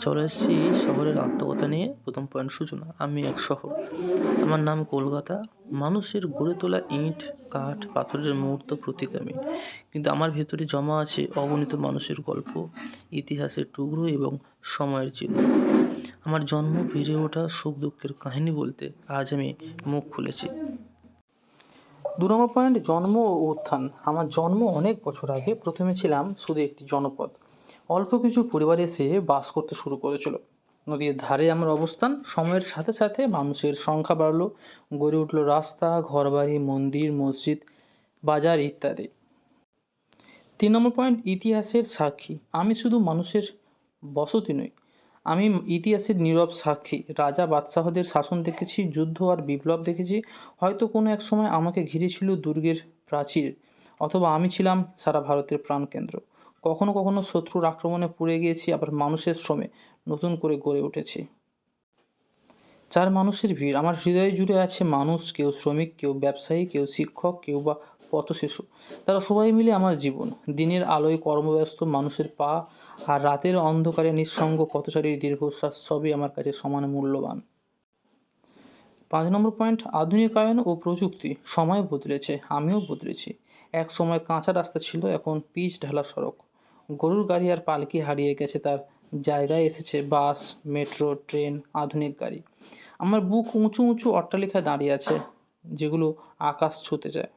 চলে এসেছি শহরের আত্মকথা নিয়ে। প্রথম পয়েন্ট, সূচনা। আমি এক শহর। আমার নাম কলকাতা। মানুষের গড়ে তোলা ইট, কাঠ, পাথরের মুহূর্ত প্রতীক আমি। কিন্তু আমার ভেতরে জমা আছে অগণিত মানুষের গল্প, ইতিহাসের টুকরো এবং সময়ের চিহ্ন। আমার জন্ম বেড়ে ওঠা সুখ দুঃখের কাহিনী বলতে আজ আমি মুখ খুলেছি। দু নম্বর পয়েন্ট, জন্ম ও উত্থান। আমার জন্ম অনেক বছর আগে। প্রথমে ছিলাম শুধু একটি জনপদ। অল্প কিছু পরিবার এসে বাস করতে শুরু করেছিল। নদীর ধারে আমার অবস্থান, সময়ের সাথে সাথে মানুষের সংখ্যা বাড়লো। গড়ে উঠল রাস্তা, ঘরবাড়ি, মন্দির, মসজিদ, বাজার ইত্যাদি। তিন নম্বর পয়েন্ট, ইতিহাসের সাক্ষী। আমি শুধু মানুষের বসতি নই, আমি ইতিহাসের নীরব সাক্ষী। রাজা বাদশাহদের শাসন দেখেছি, যুদ্ধ আর বিপ্লব দেখেছি। হয়তো কোনো এক সময় আমাকে ঘিরেছিল দুর্গের প্রাচীর, অথবা আমি ছিলাম সারা ভারতের প্রাণকেন্দ্র। কখনো কখনো শত্রুর আক্রমণে পুড়ে গিয়েছি, আবার মানুষের শ্রমে নতুন করে গড়ে উঠেছি। চার মানুষের ভিড়। আমার হৃদয় জুড়ে আছে মানুষ, কেউ শ্রমিক, কেউ ব্যবসায়ী, কেউ শিক্ষক, কেউ বা পথশিশু। তারা সবাই মিলে আমার জীবন। দিনের আলোয় কর্মব্যস্ত মানুষের পা আর রাতের অন্ধকারে নিঃসঙ্গ পথচারীর দীর্ঘশ্বাস সবই আমার কাছে সমান মূল্যবান। পাঁচ নম্বর পয়েন্ট, আধুনিকায়ন ও প্রযুক্তি। সময় বদলেছে, আমিও বদলেছি। এক সময় কাঁচা রাস্তা ছিল, এখন পিচ ঢালা সড়ক। গরুর গাড়ি আর পালকি হারিয়ে গেছে, তার জায়গায় এসেছে বাস, মেট্রো, ট্রেন, আধুনিক গাড়ি। আমার বুক উঁচু উঁচু অট্টালিকায় দাঁড়িয়ে আছে, যেগুলো আকাশ ছুতে যায়।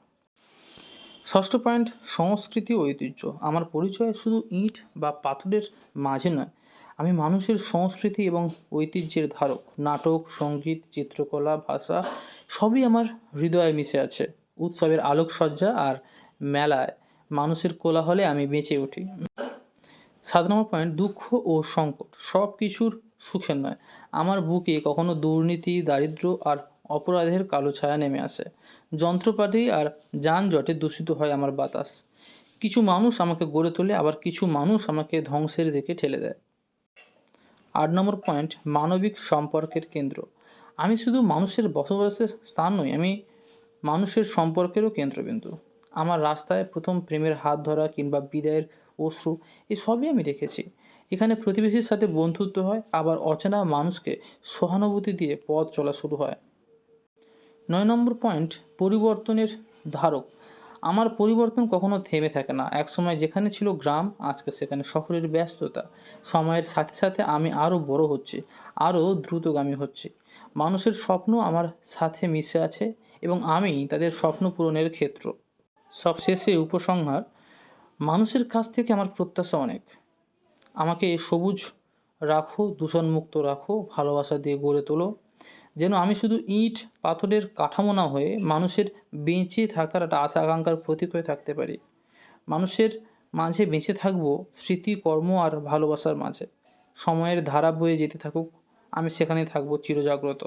ষষ্ঠ পয়েন্ট, সংস্কৃতি ঐতিহ্য। আমার পরিচয় শুধু ইট বা পাথরের মাঝে নয়, আমি মানুষের সংস্কৃতি এবং ঐতিহ্যের ধারক। নাটক, সংগীত, চিত্রকলা, ভাষা, সবই আমার হৃদয়ে মিশে আছে। উৎসবের আলোকসজ্জা আর মেলায় মানুষের কোলাহলে আমি বেঁচে উঠি। সাত নম্বর পয়েন্ট দুঃখ ও সংকট সব কিছুর সুখের নয়। আমার বুকে কখনো দুর্নীতি, দারিদ্র্য আর অপরাধের কালো ছায়া নেমে আসে। যন্ত্রপাতি আর যানজটে দূষিত হয় আমার বাতাস। কিছু মানুষ আমাকে গড়ে তোলে, আবার কিছু মানুষ আমাকে ধ্বংসের দিকে ঠেলে দেয়। আট নম্বর পয়েন্ট মানবিক সম্পর্কের কেন্দ্র। আমি শুধু মানুষের বসবাসের স্থান নই, আমি মানুষের সম্পর্কেরও কেন্দ্রবিন্দু। আমার রাস্তায় প্রথম প্রেমের হাত ধরা কিংবা বিদায়ের অশ্রু এসবই আমি দেখেছি। এখানে প্রতিবেশীর সাথে বন্ধুত্ব হয়, আবার অচেনা মানুষকে সহানুভূতি দিয়ে পথ চলা শুরু হয়। নয় নম্বর পয়েন্ট, পরিবর্তনের ধারক। আমার পরিবর্তন কখনো থেমে থাকে না। একসময় যেখানে ছিল গ্রাম, আজকে সেখানে শহরের ব্যস্ততা। সময়ের সাথে সাথে আমি আরও বড় হচ্ছি, আরও দ্রুতগামী হচ্ছি। মানুষের স্বপ্ন আমার সাথে মিশে আছে এবং আমি তাদের স্বপ্ন পূরণের ক্ষেত্র। সবশেষে উপসংহার, মানুষের কাছ থেকে আমার প্রত্যাশা অনেক। আমাকে সবুজ রাখো, দূষণমুক্ত রাখো, ভালোবাসা দিয়ে গড়ে তোলো। যেন আমি শুধু ইট, পাথরের কাঠামো না হয়ে মানুষের বেঁচে থাকার একটা আশা, আকাঙ্ক্ষার প্রতীক হয়ে থাকতে পারি। মানুষের মাঝে বেঁচে থাকব স্মৃতি, কর্ম আর ভালোবাসার মাঝে। সময়ের ধারা বয়ে যেতে থাকুক, আমি সেখানে থাকব চিরজাগ্রত।